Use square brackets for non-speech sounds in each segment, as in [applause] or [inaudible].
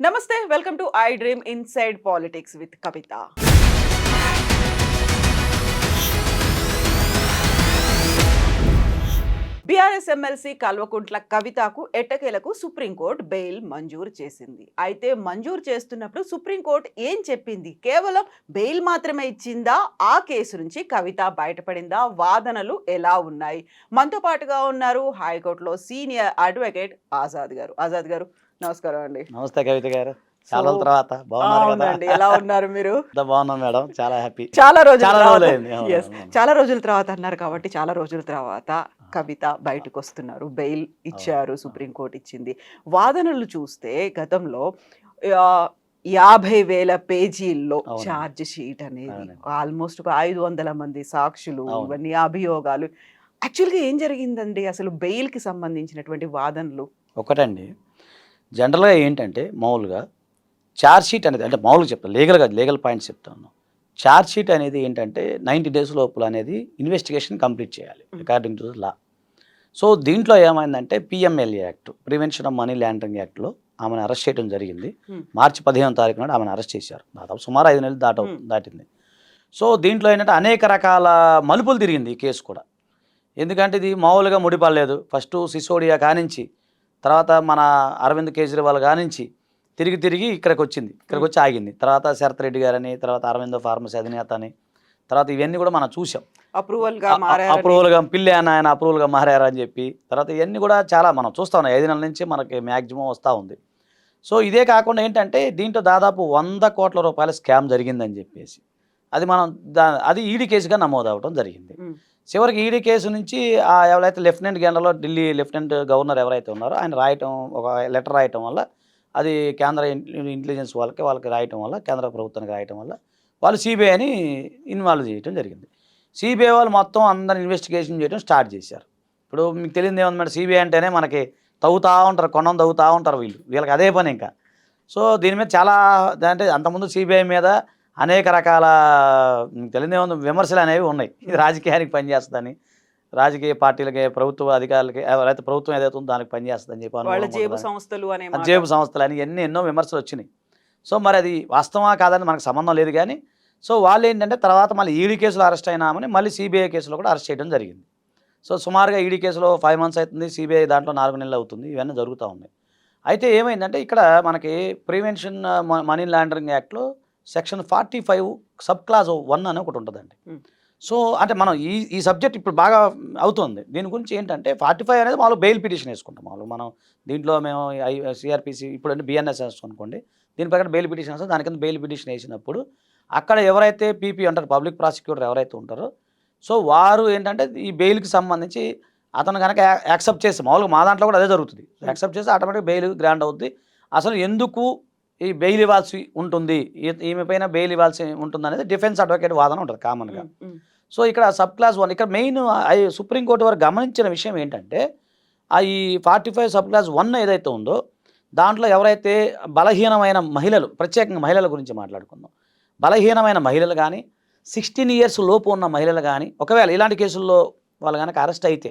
నమస్తే welcome to I dream inside politics with Kavitha BRS MLC Kalvakuntla కవితకు ఎట్టకేలకు supreme court bail మంజూరు చేసింది. అయితే మంజూరు చేస్తున్నప్పుడు సుప్రీంకోర్టు ఏం చెప్పింది? కేవలం బెయిల్ మాత్రమే ఇచ్చిందా? ఆ కేసు నుంచి కవిత బయటపడిందా? వాదనలు ఎలా ఉన్నాయి? మనతో పాటుగా ఉన్నారు హైకోర్టులో సీనియర్ అడ్వకేట్ ఆజాద్ గారు. ఆజాద్ గారు నమస్కారం అండి. నమస్తే కవిత గారు. చాలా తర్వాత. బాగున్నారు కదా? అవునండి. ఎలా ఉన్నారు మీరు? [laughs] బాగున్నాం మేడం. చాలా హ్యాపీ. చాలా రోజుల. చాలా రోజుల తర్వాత అన్నారు కాబట్టి చాలా రోజుల తర్వాత. కవిత బయటకు వస్తున్నారు బెయిల్ ఇచ్చారు సుప్రీంకోర్టు ఇచ్చింది. వాదనలు చూస్తే గతంలో యాభై వేల పేజీల్లో. ఛార్జ్ షీట్ అనేది. ఆల్మోస్ట్ ఒక ఐదు వందల మంది సాక్షులు. ఇవన్నీ అభియోగాలు. యాక్చువల్గా ఏం జరిగిందండి? అసలు బెయిల్కి సంబంధించినటువంటి వాదనలు? ఒకటండి. జనరల్గా ఏంటంటే మామూలుగా ఛార్జ్ షీట్ అనేది అంటే మామూలుగా చెప్తాను లీగల్గా లీగల్ పాయింట్స్ చెప్తాను ఛార్జ్ షీట్ అనేది ఏంటంటే నైంటీ డేస్ లోపల అనేది ఇన్వెస్టిగేషన్ కంప్లీట్ చేయాలి. According to law. సో దీంట్లో ఏమైందంటే PMLA act prevention of money laundering యాక్ట్లో ఆమెను అరెస్ట్ చేయడం జరిగింది. మార్చి పదిహేను తారీఖు నాడు ఆమెను అరెస్ట్ చేశారు. దాదాపు సుమారు ఐదు నెలలు దాట. దాటింది. సో దీంట్లో ఏంటంటే అనేక రకాల మలుపులు తిరిగింది ఈ కేసు కూడా. ఎందుకంటే ఇది మామూలుగా ముడిపడలేదు. ఫస్ట్ సిసోడియా కానించి తర్వాత మన అరవింద్ కేజ్రీవాల్ కానించి తిరిగి తిరిగి ఇక్కడికి వచ్చింది ఇక్కడికి వచ్చి ఆగింది. తర్వాత శరత్ రెడ్డి గారని తర్వాత అరవిందో ఫార్మసీ అధినేత అని తర్వాత ఇవన్నీ కూడా మనం చూసాం అప్రూవల్గా మారారు అప్రూవల్గా పిల్లి అని ఆయన అప్రూవల్గా మారారు అని చెప్పి తర్వాత ఇవన్నీ కూడా చాలా మనం చూస్తా ఐదు నెలల నుంచి మనకి మ్యాక్సిమం వస్తూ ఉంది. సో ఇదే కాకుండా ఏంటంటే దీంట్లో దాదాపు వంద కోట్ల రూపాయల స్కామ్ జరిగిందని చెప్పేసి అది మనం దా అది ఈడీ కేసుగా నమోదు అవ్వడం జరిగింది. చివరికి ఈడీ కేసు నుంచి ఆ ఎవరైతే lieutenant general Delhi lieutenant governor ఎవరైతే ఉన్నారో ఆయన రాయటం ఒక లెటర్ రాయటం వల్ల అది కేంద్ర ఇంటెలిజెన్స్ వాళ్ళకి వాళ్ళకి రాయటం వల్ల కేంద్ర ప్రభుత్వానికి రాయటం వల్ల వాళ్ళు సిబిఐని ఇన్వాల్వ్ చేయడం జరిగింది. సిబిఐ వాళ్ళు మొత్తం అందరిని ఇన్వెస్టిగేషన్ చేయడం స్టార్ట్ చేశారు. ఇప్పుడు మీకు తెలియదు ఏముంది మేడం? సిబిఐ అంటేనే మనకి తవ్వుతూ ఉంటారు కొనం తవ్వుతూ ఉంటారు వీళ్ళు. వీళ్ళకి అదే పని ఇంకా. సో దీని మీద చాలా అంటే అంతకుముందు సిబిఐ మీద అనేక రకాల మీకు తెలియదు ఏముంది? విమర్శలు అనేవి ఉన్నాయి. ఇది రాజకీయానికి పనిచేస్తుందని రాజకీయ పార్టీలకి ప్రభుత్వ అధికారులకి ఎవరైతే ప్రభుత్వం ఏదైతే ఉందో దానికి పనిచేస్తుందని చెప్పి జేబు. సంస్థలు అనే. జేబు సంస్థలు అని ఎన్ని ఎన్నో విమర్శలు వచ్చినాయి. సో మరి అది వాస్తవా కాదని మనకు సంబంధం లేదు కానీ సో వాళ్ళు ఏంటంటే తర్వాత మళ్ళీ ఈడీ కేసులో అరెస్ట్ అయినామని మళ్ళీ సిబిఐ కేసులో కూడా అరెస్ట్ చేయడం జరిగింది. సో సుమారుగా ఈడీ కేసులో ఫైవ్ మంత్స్ అవుతుంది సిబిఐ దాంట్లో నాలుగు నెలలు అవుతుంది ఇవన్నీ జరుగుతూ ఉన్నాయి. అయితే ఏమైందంటే ఇక్కడ మనకి ప్రివెన్షన్ మనీ లాండరింగ్ యాక్ట్లో section forty five sub clause one అని ఒకటి ఉంటుందండి. సో అంటే మనం ఈ ఈ సబ్జెక్ట్ ఇప్పుడు బాగా అవుతుంది. దీని గురించి ఏంటంటే ఫార్టీ ఫైవ్ అనేది మామూలు బెయిల్ పిటిషన్ వేసుకుంటాం. మామూలు మనం దీంట్లో మేము ఐ సిఆర్పిసి ఇప్పుడు అంటే బిఎన్ఎస్ అనుకోండి. దీని ప్రకారం బెయిల్ పిటిషన్ వస్తే. దాని కింద బెయిల్ పిటిషన్ వేసినప్పుడు అక్కడ ఎవరైతే పీపీ అంటారు పబ్లిక్ ప్రాసిక్యూటర్ ఎవరైతే ఉంటారో సో వారు ఏంటంటే ఈ బెయిల్కి సంబంధించి అతను కనుక యాక్సెప్ట్ చేసి మామూలుగా మా దాంట్లో కూడా అదే జరుగుతుంది. యాక్సెప్ట్ చేసి ఆటోమేటిక్ బెయిల్ గ్రాండ్ అవుద్ది. అసలు ఎందుకు ఈ బెయిల్ ఇవ్వాల్సి ఉంటుంది? ఈ- ఈమె పైన బెయిల్ ఇవ్వాల్సి ఉంటుంది అనేది డిఫెన్స్ అడ్వకేట్ వాదన ఉంటుంది కామన్గా. Um, um. సో ఇక్కడ సబ్ క్లాస్ వన్ ఇక్కడ మెయిన్ సుప్రీంకోర్టు వారు గమనించిన విషయం ఏంటంటే ఆ ఈ forty five sub clause one ఏదైతే ఉందో దాంట్లో ఎవరైతే బలహీనమైన మహిళలు ప్రత్యేకంగా మహిళల గురించి మాట్లాడుకుందాం. బలహీనమైన మహిళలు కానీ సిక్స్టీన్ ఇయర్స్ లోపు ఉన్న మహిళలు కానీ ఒకవేళ ఇలాంటి కేసుల్లో వాళ్ళు కనుక అరెస్ట్ అయితే.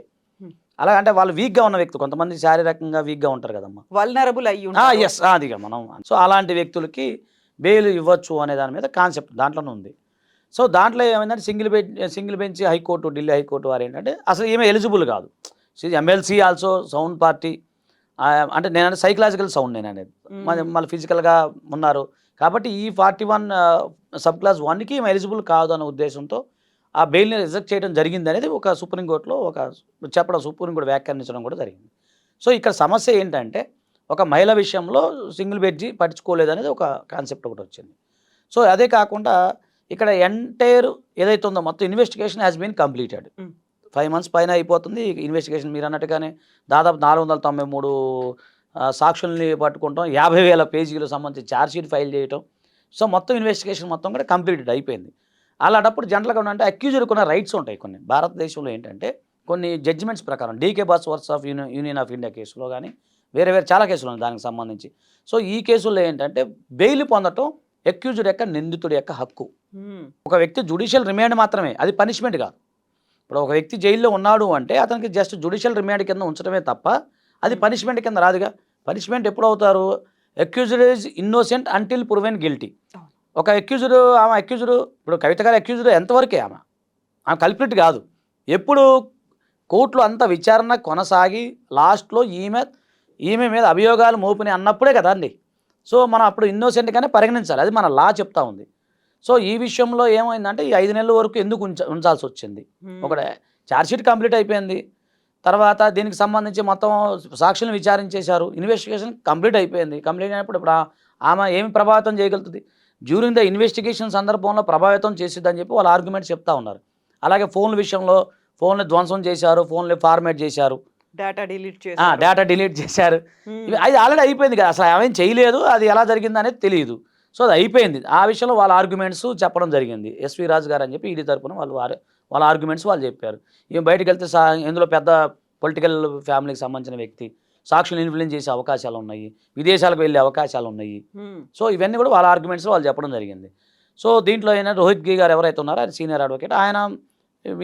అలా అంటే వాళ్ళు వీక్గా ఉన్న వ్యక్తి కొంతమంది శారీరకంగా వీక్గా ఉంటారు కదమ్మా. వల్నరబుల్ అయ్యి. ఎస్ అదిగా మనం. సో అలాంటి వ్యక్తులకి బెయిల్ ఇవ్వచ్చు అనే దాని మీద కాన్సెప్ట్ దాంట్లోనే ఉంది. సో దాంట్లో ఏమైందంటే single bench single bench high court Delhi high court వారు ఏంటంటే అసలు ఏమీ ఎలిజిబుల్ కాదు. ఎమ్మెల్సీ ఆల్సో సౌండ్ పార్టీ అంటే నేను సైకలాజికల్ సౌండ్ నేను అనేది మళ్ళీ ఫిజికల్గా ఉన్నారు. కాబట్టి ఈ ఫార్టీ వన్ సబ్ క్లాస్ వన్కి ఎలిజిబుల్ కాదు అనే ఉద్దేశంతో ఆ బెయిల్ని రిజెక్ట్ చేయడం జరిగింది అనేది ఒక సుప్రీంకోర్టులో ఒక చెప్పడం సుప్రీంకోర్టు వ్యాఖ్యానించడం కూడా జరిగింది. సో ఇక్కడ సమస్య ఏంటంటే ఒక మహిళ విషయంలో సింగిల్ బెడ్జి పట్టించుకోలేదు అనేది ఒక కాన్సెప్ట్ ఒకటి వచ్చింది. సో అదే కాకుండా ఇక్కడ ఎంటైర్ ఏదైతే ఉందో మొత్తం investigation has been completed. Five months పైన అయిపోతుంది. ఇన్వెస్టిగేషన్ మీరు అన్నట్టుగానే దాదాపు నాలుగు వందల తొంభై మూడు సాక్షుల్ని పట్టుకుంటాం. యాభై వేల పేజీలకు సంబంధించి ఛార్జ్షీట్ ఫైల్ చేయటం. సో మొత్తం ఇన్వెస్టిగేషన్ మొత్తం కూడా కంప్లీటెడ్ అయిపోయింది. అలాంటప్పుడు జనరల్గా అంటే అక్యూజర్కి ఉన్న రైట్స్ ఉంటాయి కొన్ని. భారతదేశంలో ఏంటంటే కొన్ని జడ్జిమెంట్స్ ప్రకారం D K Basu works of union union of India కేసులో కానీ వేరే వేరే చాలా కేసులు ఉన్నాయి దానికి సంబంధించి. సో ఈ కేసుల్లో ఏంటంటే బెయిల్ పొందటం అక్యూజ్డ్ యొక్క నిందితుడి యొక్క హక్కు. ఒక వ్యక్తి జుడిషియల్ రిమాండ్ మాత్రమే అది పనిష్మెంట్ కాదు. ఇప్పుడు ఒక వ్యక్తి జైల్లో ఉన్నాడు అంటే అతనికి జస్ట్ జుడిషియల్ రిమాండ్ కింద ఉంచడమే తప్ప అది పనిష్మెంట్ కింద రాదుగా. పనిష్మెంట్ ఎప్పుడు అవుతారు? Accused is innocent until proven guilty. ఒక అక్యూజ్డ్ ఆమె అక్యూజ్డ్ ఇప్పుడు కవిత గారు అక్యూజ్డ్ ఎంతవరకే ఆమె? ఆమె కల్పిట్ కాదు. ఎప్పుడు కోర్టులో అంత విచారణ కొనసాగి లాస్ట్లో ఈమె ఈమె మీద అభియోగాలు మోపినాయి అన్నప్పుడే కదా అండి. సో మనం అప్పుడు ఇన్నోసెంట్గానే పరిగణించాలి. అది మన లా చెప్తా ఉంది. సో ఈ విషయంలో ఏమైందంటే ఈ ఐదు నెలల వరకు ఎందుకు ఉంచ ఉంచాల్సి వచ్చింది? ఒకటి ఛార్జ్షీట్ కంప్లీట్ అయిపోయింది. తర్వాత దీనికి సంబంధించి మొత్తం సాక్షులను విచారించేశారు. ఇన్వెస్టిగేషన్ కంప్లీట్ అయిపోయింది. కంప్లీట్ అయినప్పుడు ఇప్పుడు ఆమె ఏమి ప్రభావితం చేయగలుగుతుంది? డ్యూరింగ్ ద ఇన్వెస్టిగేషన్ సందర్భంలో ప్రభావితం చేసిద్దని చెప్పి వాళ్ళ ఆర్గ్యుమెంట్ చెప్తా ఉన్నారు. అలాగే ఫోన్ల విషయంలో ఫోన్లు ధ్వంసం చేశారు ఫోన్లు ఫార్మేట్ చేశారు. డేటా డిలీట్ చేసి డేటా డిలీట్ చేశారు. ఇవి అది ఆల్రెడీ అయిపోయింది కదా. అసలు ఆమె చేయలేదు. అది ఎలా జరిగింది అనేది తెలియదు. సో అది అయిపోయింది. ఆ విషయంలో వాళ్ళ ఆర్గ్యుమెంట్స్ చెప్పడం జరిగింది. ఎస్వి రాజు గారు అని చెప్పి ఈడీ తరపున వాళ్ళు వారు- వాళ్ళ ఆర్గ్యుమెంట్స్ వాళ్ళు చెప్పారు. ఇవి బయటకు వెళ్తే సా ఇందులో పెద్ద పొలిటికల్ ఫ్యామిలీకి సంబంధించిన వ్యక్తి సాక్షులు ఇన్ఫ్లుయెన్స్ చేసే అవకాశాలు ఉన్నాయి. విదేశాలకు వెళ్ళే అవకాశాలు ఉన్నాయి. సో ఇవన్నీ కూడా వాళ్ళ ఆర్గ్యుమెంట్స్ వాళ్ళు చెప్పడం జరిగింది. సో దీంట్లో అయినా రోహిత్ గి గారు ఎవరైతే ఉన్నారో అది సీనియర్ అడ్వకేట్ ఆయన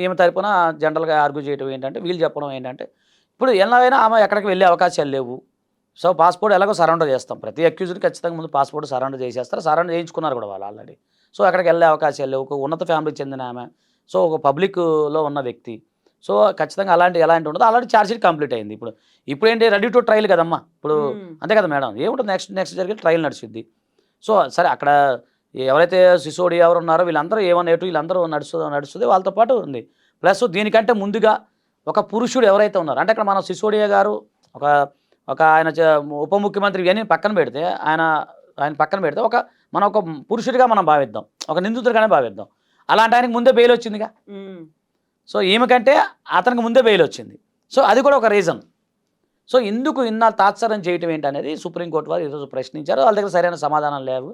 ఈమె తరపున జనరల్గా ఆర్గ్యూ చేయడం ఏంటంటే వీళ్ళు చెప్పడం ఏంటంటే ఇప్పుడు ఎలాగైనా ఆమె ఎక్కడికి వెళ్ళే అవకాశాలు లేవు. సో పాస్పోర్ట్ ఎలాగో సరెండర్ చేస్తాం. ప్రతి అక్యూజ్డ్ ఖచ్చితంగా ముందు పాస్పోర్ట్ సరెండర్ చేసేస్తారు. సరెండర్ చేయించుకున్నారు కూడా వాళ్ళు ఆల్రెడీ సో అక్కడికి వెళ్ళే అవకాశాలు లేవు. ఒక ఉన్నత ఫ్యామిలీకి చెందిన ఆమె సో ఒక పబ్లిక్లో ఉన్న వ్యక్తి. సో ఖచ్చితంగా అలాంటి ఎలాంటి ఉండదు. అలాంటి ఛార్జ్షీట్ కంప్లీట్ అయింది. ఇప్పుడు ఇప్పుడు ఏంటి? రెడీ టు ట్రయల్ కదమ్మా. ఇప్పుడు అంతే కదా మేడం. ఏముంటుంది? నెక్స్ట్ నెక్స్ట్ జరిగే ట్రయల్ నడుస్తుంది సో సరే అక్కడ ఎవరైతే సిసోడి ఎవరు ఉన్నారో వీళ్ళందరూ ఏమన్నా ఎటు వీళ్ళందరూ నడుస్తు నడుస్తుంది వాళ్ళతో పాటు ఉంది. ప్లస్ దీనికంటే ముందుగా ఒక పురుషుడు ఎవరైతే ఉన్నారో అంటే అక్కడ మనం సిసోడియా గారు ఒక ఒక ఆయన ఉప ముఖ్యమంత్రి ఇవన్నీ పక్కన పెడితే ఆయన ఆయన పక్కన పెడితే ఒక మనం ఒక పురుషుడిగా మనం భావిద్దాం. ఒక నిందితుడిగానే భావిద్దాం. అలాంటి ఆయనకి ముందే బెయిల్ వచ్చిందిగా. సో ఈమె కంటే అతనికి ముందే బెయిల్ వచ్చింది. సో అది కూడా ఒక రీజన్ సో ఎందుకు ఇన్నాళ్ళు తాత్సారం చేయటం ఏంటి అనేది సుప్రీంకోర్టు వారు ఈరోజు ప్రశ్నించారు. వాళ్ళ దగ్గర సరైన సమాధానం లేవు.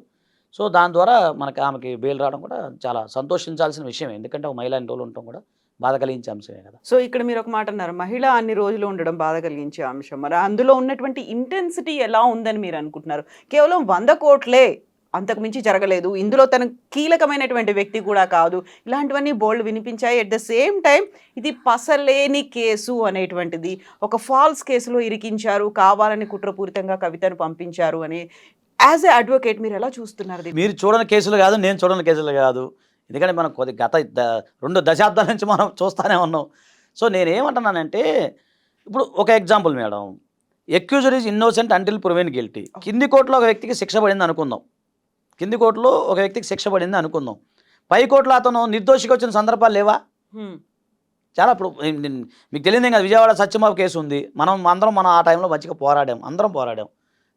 సో దాని ద్వారా మనకి ఆమెకి బెయిల్ రావడం కూడా చాలా సంతోషించాల్సిన విషయం. ఎందుకంటే ఒక మహిళ రోజులు ఉండటం కూడా బాధ కలిగించే అంశమే కదా. సో ఇక్కడ మీరు ఒక మాట అన్నారు మహిళ అన్ని రోజులు ఉండడం బాధ కలిగించే అంశం. మరి అందులో ఉన్నటువంటి ఇంటెన్సిటీ ఎలా ఉందని మీరు అనుకుంటున్నారు? కేవలం వంద కోట్లే అంతకు మించి జరగలేదు. ఇందులో తన కీలకమైనటువంటి వ్యక్తి కూడా కాదు. ఇలాంటివన్నీ బోల్డ్ వినిపించాయి. అట్ ద సేమ్ టైం ఇది పసలేని కేసు అనేటువంటిది. ఒక ఫాల్స్ కేసులో ఇరికించారు. కావాలని కుట్రపూరితంగా కవితను పంపించారు అని. యాజ్ ఎ అడ్వకేట్ మీరు ఎలా చూస్తున్నారు? మీరు చూడని కేసులు కాదు నేను చూడని కేసులు కాదు. ఎందుకంటే మనం కొద్ది గత రెండు దశాబ్దాల నుంచి మనం చూస్తూనే ఉన్నాం. సో నేనేమంటున్నానంటే ఇప్పుడు ఒక example madam. Accuser is innocent until proven guilty కింది కోర్టులో ఒక వ్యక్తికి శిక్ష పడింది అనుకుందాం కింది కోర్టులో ఒక వ్యక్తికి శిక్ష పడింది అనుకుందాం. పై కోర్టులో అతను నిర్దోషిగా వచ్చిన సందర్భాలు లేవా. చాలా ఇప్పుడు మీకు తెలియదు కదా విజయవాడ సత్యమాబు కేసు ఉంది. మనం అందరం మనం ఆ టైంలో మంచిగా పోరాడాం. అందరం పోరాడాం.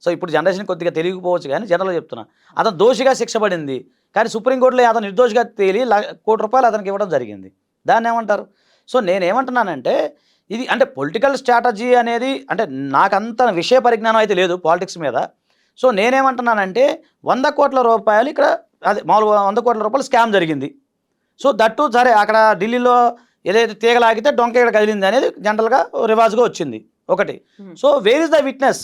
సో ఇప్పుడు జనరేషన్ కొద్దిగా తెలియకపోవచ్చు కానీ జనరల్గా చెప్తున్నా. అతను దోషిగా శిక్ష పడింది. కానీ సుప్రీంకోర్టులో అతను నిర్దోషిగా తేలి కోటి రూపాయలు అతనికి ఇవ్వడం జరిగింది. దాన్ని ఏమంటారు? సో నేనేమంటున్నానంటే ఇది అంటే పొలిటికల్ స్ట్రాటజీ అనేది అంటే నాకంత విషయ పరిజ్ఞానం అయితే లేదు పాలిటిక్స్ మీద. సో నేనేమంటున్నానంటే వంద కోట్ల రూపాయలు ఇక్కడ అదే మామూలుగా వంద కోట్ల రూపాయలు స్కామ్ జరిగింది. సో దట్టు సరే అక్కడ ఢిల్లీలో ఏదైతే తీగలాగితే డొంక ఇక్కడ కదిలింది అనేది జనరల్గా రివాజ్గా వచ్చింది ఒకటి. Hmm. So where is the witness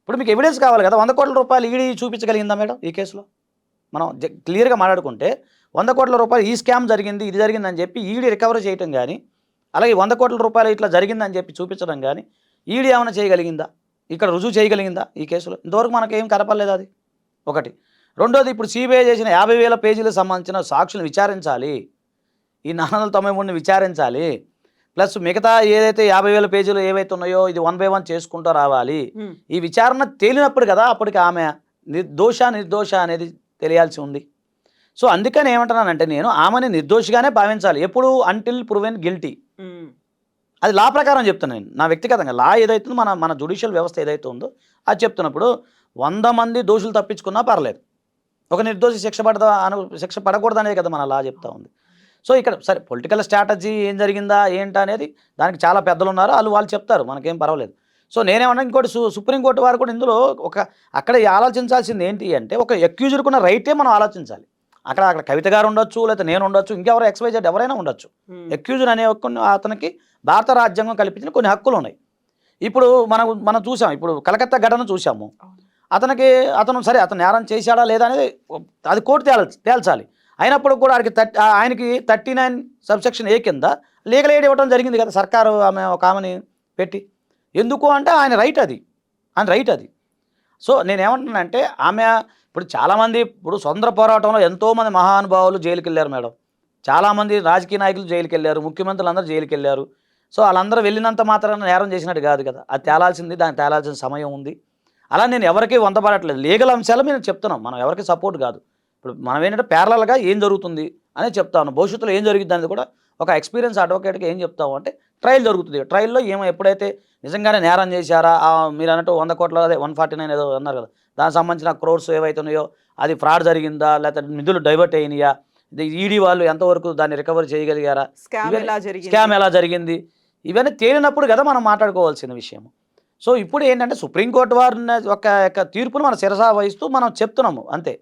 ఇప్పుడు మీకు ఎవిడెన్స్ కావాలి కదా వంద కోట్ల రూపాయలు ఈడీ చూపించగలిగిందా మేడం ఈ కేసులో? మనం క్లియర్గా మాట్లాడుకుంటే వంద కోట్ల రూపాయలు ఈ స్కామ్ జరిగింది ఇది జరిగిందని చెప్పి ఈడీ రికవరీ చేయటం కానీ అలాగే వంద కోట్ల రూపాయలు ఇట్లా జరిగిందని చెప్పి చూపించడం కానీ ఈడీ ఏమైనా చేయగలిగిందా? ఇక్కడ రుజువు చేయగలిగిందా ఈ కేసులో? ఇంతవరకు మనకి ఏం కనపడలేదు అది. ఒకటి. రెండోది ఇప్పుడు సిబిఐ చేసిన యాభై వేల పేజీలకు సంబంధించిన సాక్షులను విచారించాలి. ఈ నాలుగు వందల తొంభై మూడుని విచారించాలి. ప్లస్ మిగతా ఏదైతే యాభై వేల పేజీలు ఏవైతే ఉన్నాయో ఇది వన్ బై వన్ చేసుకుంటూ రావాలి. ఈ విచారణ తేలినప్పుడు కదా అప్పటికి ఆమె నిర్దోష నిర్దోష అనేది తెలియాల్సి ఉంది. సో అందుకని ఏమంటున్నానంటే నేను ఆమెని నిర్దోషిగానే భావించాలి. ఎప్పుడు అంటిల్ ప్రూవెన్ గిల్టీ. అది లా ప్రకారం చెప్తాను నేను. నా వ్యక్తిగతంగా లా ఏదైతుందో మన మన జుడిషియల్ వ్యవస్థ ఏదైతే ఉందో అది చెప్తున్నప్పుడు వంద మంది దోషులు తప్పించుకున్నా పర్లేదు. ఒక నిర్దోషి శిక్ష పడదా అను శిక్ష పడకూడదనేది కదా మన లా చెప్తా ఉంది. సో ఇక్కడ సరే పొలిటికల్ స్ట్రాటజీ ఏం జరిగిందా ఏంటి అనేది దానికి చాలా పెద్దలు ఉన్నారు. వాళ్ళు వాళ్ళు చెప్తారు మనకేం పర్వాలేదు. సో నేనేమన్నా ఇంకోటి సు సుప్రీంకోర్టు వారు కూడా ఇందులో ఒక అక్కడ ఆలోచించాల్సింది ఏంటి అంటే ఒక ఎక్యూజర్కున్న రైటే మనం ఆలోచించాలి. అక్కడ అక్కడ కవిత గారు ఉండొచ్చు లేకపోతే నేను ఉండొచ్చు ఇంకెవరో ఎక్స్వైజెడ్ ఎవరైనా ఉండొచ్చు. హ్మ్. ఎక్యూజర్ అనే కొన్ని అతనికి భారత రాజ్యాంగం కల్పించిన కొన్ని హక్కులు ఉన్నాయి. ఇప్పుడు మనం మనం చూసాం ఇప్పుడు కలకత్తా ఘటన చూసాము. అతనికి అతను సరే అతను నేరం చేశాడా లేదా అనేది అది కోర్టు తేల్ తేల్చాలి. అయినప్పుడు కూడా ఆయనకి థర్టీ ఆయనకి థర్టీ నైన్ సబ్సెక్షన్ ఏ కింద లీగల్ ఎయిడ్ ఇవ్వడం జరిగింది కదా సర్కారు ఆమె ఒక ఆమెని పెట్టి. ఎందుకు అంటే ఆయన రైట్ అది. ఆయన రైట్ అది. సో నేనేమంటున్నానంటే ఆమె ఇప్పుడు చాలామంది ఇప్పుడు స్వతంత్ర పోరాటంలో ఎంతోమంది మహానుభావులు జైలుకి వెళ్ళారు మేడం. చాలామంది రాజకీయ నాయకులు జైలుకి వెళ్ళారు ముఖ్యమంత్రులు అందరూ జైలుకి వెళ్ళారు సో వాళ్ళందరూ వెళ్ళినంత మాత్రాన నేరం చేసినట్టు కాదు కదా. అది తేలాల్సింది దానికి తేలాల్సిన సమయం ఉంది. అలా నేను ఎవరికీ వంతపడట్లేదు లీగల్ అంశాలు నేను చెప్తున్నాం. మనం ఎవరికి సపోర్ట్ కాదు. ఇప్పుడు మనం ఏంటంటే ప్యారలల్గా ఏం జరుగుతుంది అని చెప్తాను. భవిష్యత్తులో ఏం జరిగింది అనేది కూడా ఒక ఎక్స్పీరియన్స్ అడ్వకేట్కి ఏం చెప్తాము అంటే ట్రయల్ జరుగుతుంది. ట్రయల్లో ఏమో ఎప్పుడైతే నిజంగానే నేరం చేశారా? మీరు అన్నట్టు వంద కోట్ల అదే వన్ ఫార్టీ నైన్ ఏదో అన్నారు కదా. దానికి సంబంధించిన క్రోర్స్ ఏవైతే ఉన్నాయో అది ఫ్రాడ్ జరిగిందా లేకపోతే నిధులు డైవర్ట్ అయినాయా ఈడీ వాళ్ళు ఎంతవరకు దాన్ని రికవర్ చేయగలిగారా స్కామ్ ఎలా జరిగింది? ఇవన్నీ తేలినప్పుడు కదా మనం మాట్లాడుకోవాల్సిన విషయం సో ఇప్పుడు ఏంటంటే సుప్రీంకోర్టు వారి ఒక యొక్క తీర్పును మనం శిరసా వహిస్తూ మనం చెప్తున్నాము అంతే.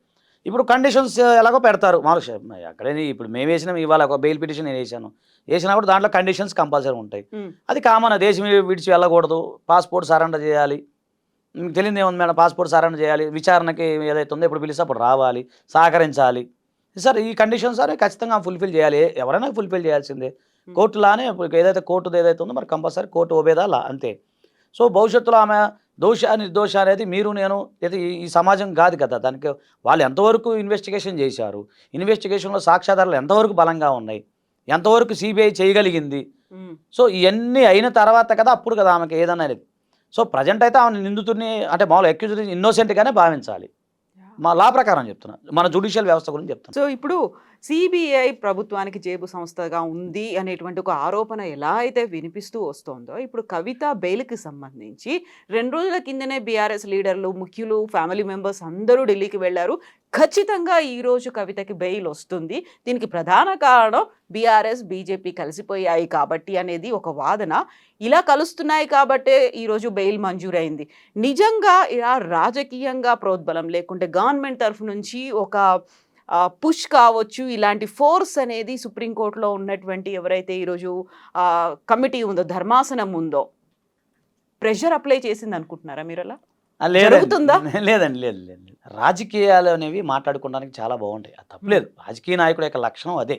ఇప్పుడు కండిషన్స్ ఎలాగో పెడతారు. మామూలుగా అక్కడే ఇప్పుడు మేము వేసినాం ఇవాళ ఒక బెయిల్ పిటిషన్ నేను వేసాను వేసినప్పుడు దాంట్లో కండిషన్స్ కంపల్సరీ ఉంటాయి. అది కామన్ దేశం విడిచి వెళ్ళకూడదు. పాస్పోర్ట్ సరెండర్ చేయాలి. మీకు తెలియదు ఏముంది మేడం? పాస్పోర్ట్ సరెండర్ చేయాలి. విచారణకి ఏదైతే ఉందో ఇప్పుడు పిలిస్తే అప్పుడు రావాలి సహకరించాలి. సార్ ఈ కండిషన్స్ అనేవి ఖచ్చితంగా ఫుల్ఫిల్ చేయాలి. ఎవరైనా ఫుల్ఫిల్ చేయాల్సిందే. కోర్టులానే ఏదైతే కోర్టు ఏదైతే ఉందో మరి కంపల్సరీ కోర్టు ఓబేదా లా అంతే. సో భవిష్యత్తులో ఆమె దోష నిర్దోష అనేది మీరు నేను అయితే ఈ- ఈ సమాజం కాదు కదా. దానికి వాళ్ళు ఎంతవరకు ఇన్వెస్టిగేషన్ చేశారు? ఇన్వెస్టిగేషన్లో సాక్ష్యాధారాలు ఎంతవరకు బలంగా ఉన్నాయి? ఎంతవరకు సిబిఐ చేయగలిగింది. సో ఇవన్నీ అయిన తర్వాత కదా అప్పుడు కదా ఆమెకి ఏదన్నా అనేది. సో ప్రజెంట్ అయితే ఆమె నిందితుడిని అంటే మామూలు అక్యూజ్ ఇన్నోసెంట్గానే భావించాలి. మా లా ప్రకారం చెప్తున్నా. మన జుడిషియల్ వ్యవస్థ గురించి చెప్తున్నా. సో ఇప్పుడు సిబిఐ ప్రభుత్వానికి జేబు సంస్థగా ఉంది అనేటువంటి ఒక ఆరోపణ ఎలా అయితే వినిపిస్తూ వస్తోందో ఇప్పుడు కవిత బెయిల్కి సంబంధించి రెండు రోజుల కిందనే బీఆర్ఎస్ లీడర్లు ముఖ్యులు ఫ్యామిలీ మెంబర్స్ అందరూ ఢిల్లీకి వెళ్ళారు. ఖచ్చితంగా ఈరోజు కవితకి బెయిల్ వస్తుంది. దీనికి ప్రధాన కారణం బీఆర్ఎస్ బీజేపీ కలిసిపోయాయి కాబట్టి అనేది ఒక వాదన. ఇలా కలుస్తున్నాయి కాబట్టే ఈరోజు బెయిల్ మంజూరైంది. నిజంగా ఇలా రాజకీయంగా ప్రోద్బలం లేకుంటే గవర్నమెంట్ తరఫు నుంచి ఒక పుష్ కావచ్చు ఇలాంటి ఫోర్స్ అనేది సుప్రీంకోర్టులో ఉన్నటువంటి ఎవరైతే ఈరోజు కమిటీ ఉందో ధర్మాసనం ఉందో ప్రెషర్ అప్లై చేసింది అనుకుంటున్నారా మీరు అలా జరుగుతుందా? [laughs] లేదండి లేదు లేదు. రాజకీయాలు అనేవి మాట్లాడుకోవడానికి చాలా బాగుంటాయి. అది తప్పలేదు రాజకీయ నాయకుడు యొక్క లక్షణం అదే.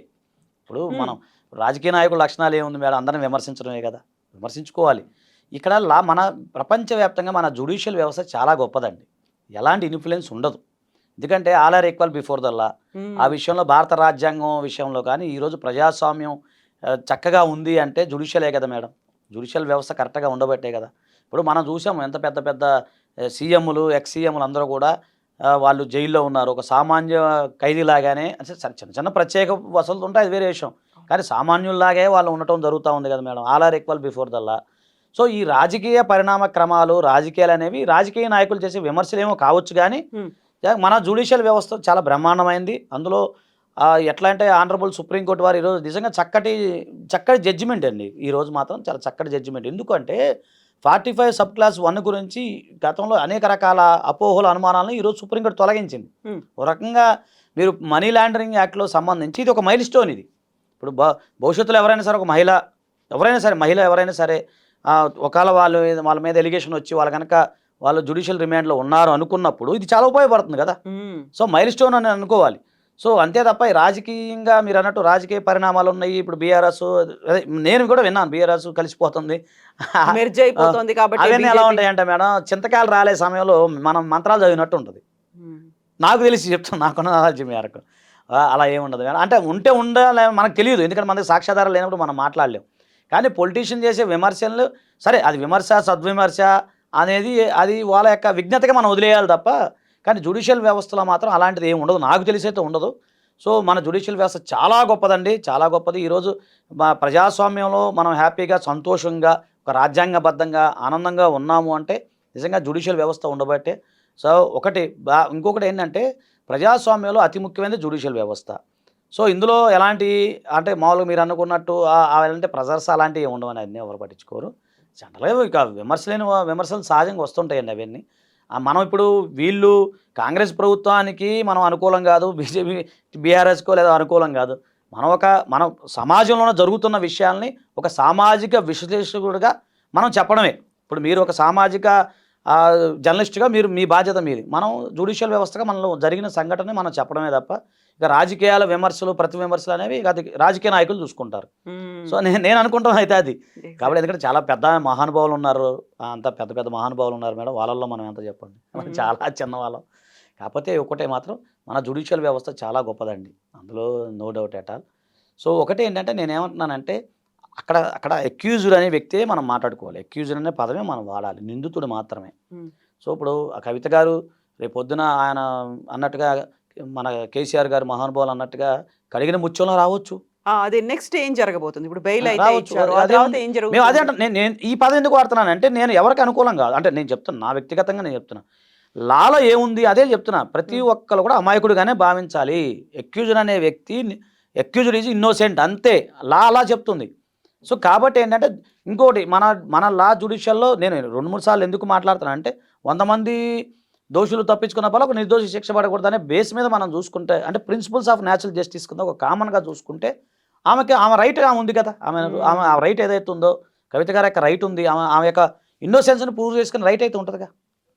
ఇప్పుడు. మనం రాజకీయ నాయకుల లక్షణాలు ఏముంది మేడం? అందరిని విమర్శించడమే కదా. విమర్శించుకోవాలి. ఇక్కడ లా మన ప్రపంచవ్యాప్తంగా మన జుడిషియల్ వ్యవస్థ చాలా గొప్పదండి. ఎలాంటి ఇన్ఫ్లుయెన్స్ ఉండదు. ఎందుకంటే all are equal before the law. ఆ విషయంలో భారత రాజ్యాంగం విషయంలో కానీ ఈరోజు ప్రజాస్వామ్యం చక్కగా ఉంది అంటే జుడిషియలే కదా మేడం. జుడిషియల్ వ్యవస్థ కరెక్ట్గా ఉండబట్టే కదా. ఇప్పుడు మనం చూసాము ఎంత పెద్ద పెద్ద సీఎంలు ఎక్స్ సీఎంలు అందరూ కూడా వాళ్ళు జైల్లో ఉన్నారు. ఒక సామాన్య ఖైదీలాగానే అంటే చిన్న చిన్న ప్రత్యేక వసతులు ఉంటాయి అది వేరే విషయం. కానీ సామాన్యుల్లాగే వాళ్ళు ఉండటం జరుగుతూ ఉంది కదా madam. All are equal before the law so ఈ రాజకీయ పరిణామ క్రమాలు రాజకీయాలు అనేవి రాజకీయ నాయకులు చేసే విమర్శలేమో కావచ్చు కానీ మన జుడిషియల్ వ్యవస్థ చాలా బ్రహ్మాండమైంది. అందులో ఎట్లా అంటే ఆనరబుల్ సుప్రీంకోర్టు వారు ఈరోజు నిజంగా చక్కటి చక్కటి జడ్జిమెంట్ అండి. ఈరోజు మాత్రం చాలా చక్కటి జడ్జిమెంట్. ఎందుకంటే forty five sub clause one గురించి గతంలో అనేక రకాల అపోహల అనుమానాలను ఈరోజు సుప్రీంకోర్టు తొలగించింది. ఒక రకంగా మీరు మనీ లాండరింగ్ యాక్ట్లో సంబంధించి ఇది ఒక మైల్ స్టోన్ ఇది ఇప్పుడు భవిష్యత్తులో ఎవరైనా సరే ఒక మహిళ ఎవరైనా సరే మహిళ ఎవరైనా సరే ఒకవేళ వాళ్ళు వాళ్ళ మీద ఎలిగేషన్ వచ్చి వాళ్ళు కనుక వాళ్ళు జుడిషియల్ రిమాండ్లో ఉన్నారు అనుకున్నప్పుడు ఇది చాలా ఉపయోగపడుతుంది కదా. సో మైల్ స్టోన్ అని అనుకోవాలి సో అంతే తప్ప రాజకీయంగా మీరు అన్నట్టు రాజకీయ పరిణామాలు ఉన్నాయి. ఇప్పుడు బీఆర్ఎస్ నేను కూడా విన్నాను బీఆర్ఎస్ కలిసిపోతుంది. అయిపోతుంది కాబట్టి అవన్నీ ఎలా ఉంటాయంటే మేడం చింతకాయలు రాలే సమయంలో మనం మంత్రాలు చదివినట్టు ఉంటుంది. నాకు తెలిసి చెప్తాను నాకున్న నాలెడ్జ్ మేరకు. అలా ఏముండదు మేడం. అంటే ఉంటే ఉండాలి మనకు తెలియదు. ఎందుకంటే మనకి సాక్ష్యాధారాలు లేనప్పుడు మనం మాట్లాడలేం. కానీ పొలిటీషియన్ చేసే విమర్శలు సరే అది విమర్శ సద్విమర్శ అనేది అది వాళ్ళ యొక్క విజ్ఞతగా మనం వదిలేయాలి తప్ప కానీ జుడిషియల్ వ్యవస్థలో మాత్రం అలాంటిది ఏమి ఉండదు. నాకు తెలిసైతే ఉండదు. సో మన జుడిషియల్ వ్యవస్థ చాలా గొప్పదండి. చాలా గొప్పది. ఈరోజు మా ప్రజాస్వామ్యంలో మనం హ్యాపీగా సంతోషంగా ఒక రాజ్యాంగబద్ధంగా ఆనందంగా ఉన్నాము అంటే నిజంగా జుడిషియల్ వ్యవస్థ ఉండబట్టే. సో ఒకటి ఇంకొకటి ఏంటంటే ప్రజాస్వామ్యంలో అతి ముఖ్యమైనది జుడిషియల్ వ్యవస్థ. సో ఇందులో ఎలాంటి అంటే మామూలుగా మీరు అనుకున్నట్టు ఆ- ప్రజర్స్ అలాంటివి ప్రెజర్స్ అలాంటివి ఉండవని అన్నీ ఎవరు పట్టించుకోరు. జనరల్గా ఇక విమర్శలేని విమర్శలు సహజంగా వస్తుంటాయండి అవన్నీ. మనం ఇప్పుడు వీళ్ళు కాంగ్రెస్ ప్రభుత్వానికి మనం అనుకూలం కాదు బీజేపీ బీఆర్ఎస్కో లేదా అనుకూలం కాదు. మనం ఒక మనం సమాజంలోనే జరుగుతున్న విషయాల్ని ఒక సామాజిక విశ్లేషకుడిగా మనం చెప్పడమే. ఇప్పుడు మీరు ఒక సామాజిక జర్నలిస్ట్గా మీరు మీ బాధ్యత మీది. మనం జుడిషియల్ వ్యవస్థగా మనలో జరిగిన సంఘటన మనం చెప్పడమే తప్ప ఇక రాజకీయాల విమర్శలు ప్రతి విమర్శలు అనేవి ఇక అది రాజకీయ నాయకులు చూసుకుంటారు. సో నేను నేను అనుకుంటాం అయితే అది. కాబట్టి ఎందుకంటే చాలా పెద్ద మహానుభావులు ఉన్నారు. అంత పెద్ద పెద్ద మహానుభావులు ఉన్నారు మేడం. వాళ్ళల్లో మనం ఎంత చెప్పండి. చాలా చిన్న వాళ్ళం. కాకపోతే ఒకటే మాత్రం మన జుడిషియల్ వ్యవస్థ చాలా గొప్పదండి. అందులో no doubt at all. So ఒకటి ఏంటంటే నేను ఏమంటున్నానంటే అక్కడ అక్కడ ఎక్యూజ్డ్ అనే వ్యక్తే మనం మాట్లాడుకోవాలి. ఎక్యూజ్డ్ అనే పదమే మనం వాడాలి. నిందితుడు మాత్రమే. సో ఇప్పుడు ఆ కవిత గారు రేపు పొద్దున ఆయన అన్నట్టుగా మన కేసీఆర్ గారు మహానుభావులు అన్నట్టుగా కడిగిన ముత్యంలో రావచ్చు. అదే నెక్స్ట్ ఏం జరగబోతుంది? ఇప్పుడు బెయిల్ అయితే అదే అంటే నేను నేను ఈ పదం ఎందుకు వాడుతున్నాను అంటే నేను ఎవరికి అనుకూలం కాదు. అంటే నేను చెప్తున్నా నా వ్యక్తిగతంగా నేను చెప్తున్నా. లాలో ఏముంది అదే చెప్తున్నా. ప్రతి. ఒక్కరు కూడా అమాయకుడిగానే భావించాలి. ఎక్యూజ్డ్ అనే వ్యక్తి ఎక్యూజ్డ్ ఈజ్ ఇన్నోసెంట్ అంతే. లా అలా చెప్తుంది. సో కాబట్టి ఏంటంటే ఇంకోటి మన మన లా జుడిషియల్లో నేను రెండు మూడు సార్లు ఎందుకు మాట్లాడుతున్నా అంటే వంద మంది దోషులు తప్పించుకున్న ఒక నిర్దోషి శిక్ష పడకూడదు అనే బేస్ మీద మనం చూసుకుంటే అంటే ప్రిన్సిపల్స్ ఆఫ్ న్యాచురల్ జస్టిస్ కింద ఒక కామన్గా చూసుకుంటే ఆమెకి ఆమె రైట్ ఆమె ఉంది కదా. ఆమె మ్మ్. ఆమె ఆ రైట్ ఏదైతే ఉందో కవిత గారి యొక్క రైట్ ఉంది. ఆమె ఆమె యొక్క ఇన్నోసెన్స్ని ప్రూవ్ చేసుకునే రైట్ అయితే ఉంటుందిగా.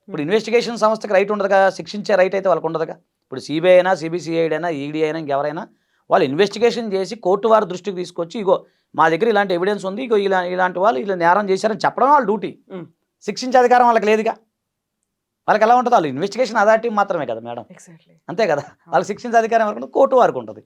ఇప్పుడు ఇన్వెస్టిగేషన్ సంస్థకి రైట్ ఉండదుగా శిక్షించే రైట్ అయితే వాళ్ళకు ఉండదుగా. ఇప్పుడు సిబిఐ అయినా సిబిసిఐడి అయినా ఈడీ అయినా ఇంకెవరైనా వాళ్ళు ఇన్వెస్టిగేషన్ చేసి కోర్టు వారి దృష్టికి తీసుకొచ్చి ఇగో మా దగ్గర ఇలాంటి ఎవిడెన్స్ ఉంది ఇగో ఇలా ఇలాంటి వాళ్ళు ఇలా నేరం చేశారని చెప్పడం వాళ్ళ డ్యూటీ మ్మ్. శిక్షించే అధికారం వాళ్ళకి లేదుగా. వాళ్ళకి ఎలా ఉంటుంది వాళ్ళు ఇన్వెస్టిగేషన్ అథారిటీ మాత్రమే కదా మేడం. అంతే కదా. వాళ్ళకి శిక్షించే అధికారం ఎవరికి? కోర్టు వారికి ఉంటుంది.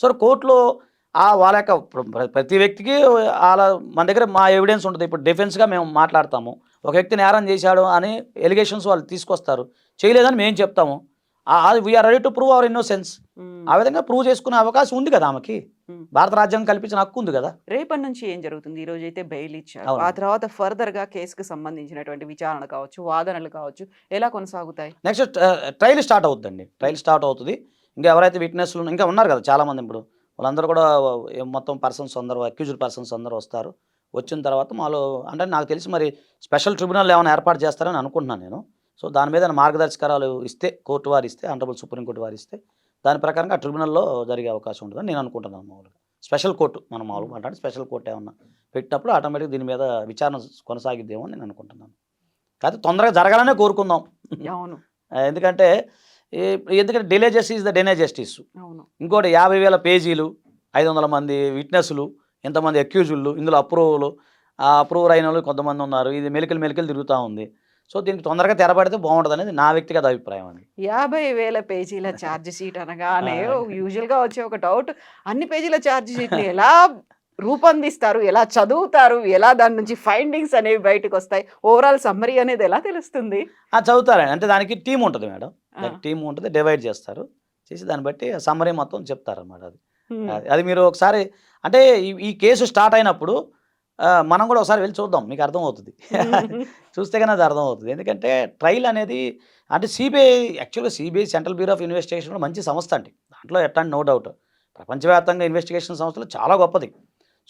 సో కోర్టులో ఆ వాళ్ళ యొక్క ప్ర- ప్ర- ప్రతి వ్యక్తికి వాళ్ళ మన దగ్గర మా ఎవిడెన్స్ ఉంటుంది. ఇప్పుడు డిఫెన్స్గా మేము మాట్లాడతాము. ఒక వ్యక్తి నేరం చేశాడు అని ఎలిగేషన్స్ వాళ్ళు తీసుకొస్తారు. చేయలేదని మేము చెప్తాము. We are ready to prove our innocence ఆ విధంగా ప్రూవ్ చేసుకునే అవకాశం ఉంది కదా ఆమెకి. భారత రాజ్యాంగం కల్పించిన హక్కు ఉంది కదా? రేపటి నుంచి ఏం జరుగుతుంది? ఈ రోజు అయితే బెయిల్ ఇచ్చారు. ఆ తర్వాత ఫర్దర్గా కేసుకు సంబంధించినటువంటి విచారణ కావచ్చు వాదనలు కావచ్చు ఎలా కొనసాగుతాయి? నెక్స్ట్ ట్రయల్ స్టార్ట్ అవుతుందండి. ట్రయల్ స్టార్ట్ అవుతుంది. ఇంకా ఎవరైతే విట్నెస్లు ఇంకా ఉన్నారు కదా చాలామంది ఇప్పుడు. వాళ్ళందరూ కూడా మొత్తం పర్సన్స్ అందరూ అక్యూజ్డ్ పర్సన్స్ అందరూ వస్తారు. వచ్చిన తర్వాత మాలో అంటే నాకు తెలిసి మరి స్పెషల్ ట్రిబ్యునల్ ఏమైనా ఏర్పాటు చేస్తారని అనుకుంటున్నాను నేను. సో దాని మీద మార్గదర్శకాలు ఇస్తే కోర్టు వారు ఇస్తే ఆనరబుల్ సుప్రీంకోర్టు వారు ఇస్తే దాని ప్రకారంగా ఆ ట్రిబ్యునల్లో జరిగే అవకాశం ఉంటుందని నేను అనుకుంటున్నాను మామూలుగా. స్పెషల్ కోర్టు మనం మామూలుగా అంటే స్పెషల్ కోర్టు ఏమన్నా పెట్టినప్పుడు ఆటోమేటిక్ దీని మీద విచారణ కొనసాగిద్దేమో నేను అనుకుంటున్నాను. కాకపోతే తొందరగా జరగాలనే కోరుకుందాం. అవును. ఎందుకంటే ఎందుకంటే delay justice the delay justice. ఇంకోటి యాభై వేల పేజీలు ఐదు వందల మంది విట్నెస్లు ఇంతమంది అక్యూజులు ఇందులో అప్రూవల్ ఆ అప్రూవర్ అయిన వాళ్ళు కొంతమంది ఉన్నారు. ఇది మెలికలు మెలికలు తిరుగుతూ ఉంది. సో దీనికి తొందరగా తెరపడితే బాగుంటుంది అనేది నా వ్యక్తిగత అభిప్రాయం అండి యాభై వేల పేజీల [laughs] ఛార్జ్ షీట్ అనగానే ఆ. యూజువల్గా వచ్చే ఒక డౌట్ అన్ని పేజీల ఛార్జ్ షీట్ని ఎలా రూపొందిస్తారు ఎలా చదువుతారు ఎలా దాని నుంచి ఫైండింగ్స్ అనేవి బయటకు వస్తాయి ఓవరాల్ సమ్మరీ అనేది ఎలా తెలుస్తుంది ఆ చదువుతారండి అంటే దానికి టీం ఉంటుంది మేడం. టీం ఉంటుంది డివైడ్ చేస్తారు చేసి దాన్ని బట్టి సమ్మరీ మొత్తం చెప్తారన్నమాట అది. అది- మీరు ఒకసారి అంటే ఈ- కేసు స్టార్ట్ అయినప్పుడు మనం కూడా ఒకసారి వెళ్ళి చూద్దాం. మీకు అర్థమవుతుంది. [laughs] చూస్తే కానీ అది అర్థమవుతుంది. ఎందుకంటే ట్రయల్ అనేది అంటే సిబిఐ యాక్చువల్గా CBI central bureau of investigation కూడా మంచి సంస్థ అండి. దాంట్లో ఎట్లాంటి నో డౌట్ ప్రపంచవ్యాప్తంగా ఇన్వెస్టిగేషన్ సంస్థలు చాలా గొప్పది.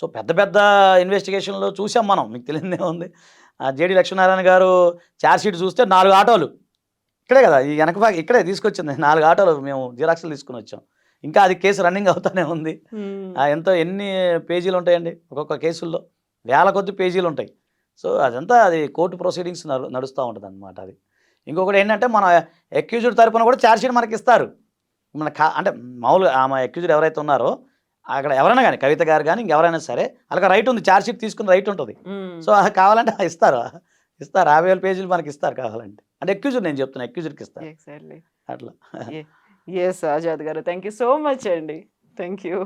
సో పెద్ద పెద్ద ఇన్వెస్టిగేషన్లో చూసాం మనం. మీకు తెలియదే ఉంది. జేడి లక్ష్మీనారాయణ గారు ఛార్జ్షీట్ చూస్తే నాలుగు ఆటోలు. ఇక్కడే కదా ఈ వెనక ఇక్కడే తీసుకొచ్చింది. నాలుగు ఆటోలు మేము జిరాక్స్లు తీసుకుని వచ్చాం. ఇంకా అది కేసు రన్నింగ్ అవుతానే ఉంది. ఎంతో ఎన్ని పేజీలు ఉంటాయండి ఒక్కొక్క కేసుల్లో. వేల కొద్ది పేజీలు ఉంటాయి. సో అదంతా అది కోర్టు ప్రొసీడింగ్స్ నడు నడుస్తూ ఉంటుంది అనమాట అది. ఇంకొకటి ఏంటంటే మన అక్యూజ్డ్ తరపున కూడా ఛార్జ్షీట్ మనకి ఇస్తారు. మన కా అంటే మామూలుగా ఆమె అక్యూజ్డ్ ఎవరైతే ఉన్నారో అక్కడ ఎవరైనా కానీ కవిత గారు కానీ ఇంకెవరైనా సరే వాళ్ళకి రైట్ ఉంది ఛార్జ్షీట్ తీసుకుని రైట్ ఉంటుంది. సో అది కావాలంటే ఇస్తారు. ఇస్తారు. యాభై వేల పేజీలు మనకి ఇస్తారు కావాలంటే. అంటే అక్యూజ్డ్ నేను చెప్తున్నా అక్యూజ్డ్కి ఇస్తారు. ఎగ్జాక్ట్లీ అట్లా. ఎస్ ఆజాద్ గారు థ్యాంక్ యూ సో మచ్ అండి. Thank you